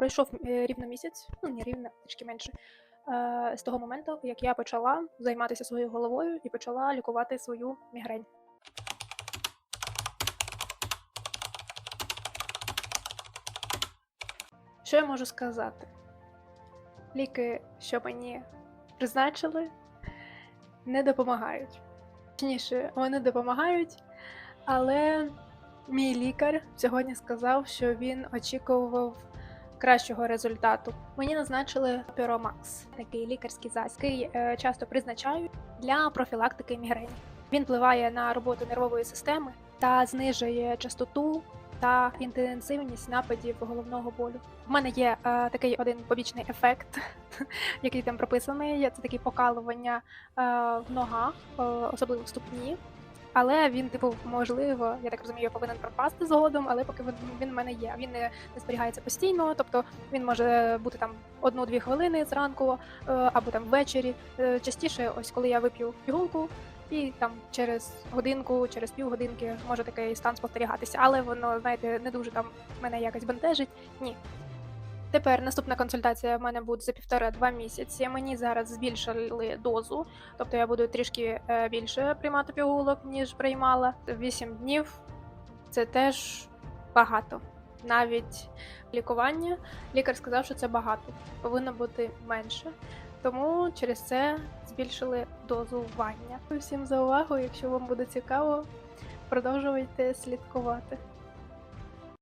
Пройшов е, рівно місяць, ну не рівно, трішки менше. е, З того моменту, як я почала займатися своєю головою і почала лікувати свою мігрень. Що я можу сказати? Ліки, що мені призначили, не допомагають. Точніше, вони допомагають, але мій лікар сьогодні сказав, що він очікував кращого результату. Мені назначили Піромакс, такий лікарський засіб, який е, часто призначають для профілактики мігрені. Він впливає на роботу нервової системи та знижує частоту та інтенсивність нападів головного болю. У мене є е, такий один побічний ефект, який там прописаний. Це такі покалування е, в ногах, е, особливо в ступні. Але він, типу, можливо, я так розумію, повинен пропасти згодом, але поки він, в мене є. Він не, не зберігається постійно, тобто він може бути там одну-дві хвилини зранку е, або там ввечері. Е, Частіше, ось коли я вип'ю пігулку, і там через годинку, через півгодинки може такий стан спостерігатися. Але воно, знаєте, не дуже там мене якось бентежить. Ні. Тепер наступна консультація в мене буде за півтора-два місяці. Мені зараз збільшили дозу, тобто я буду трішки е, більше приймати пігулок, ніж приймала. Вісім днів це теж багато. Навіть лікування лікар сказав, що це багато, повинно бути менше. Тому через це збільшили дозування. Всім за увагу. Якщо вам буде цікаво, продовжуйте слідкувати.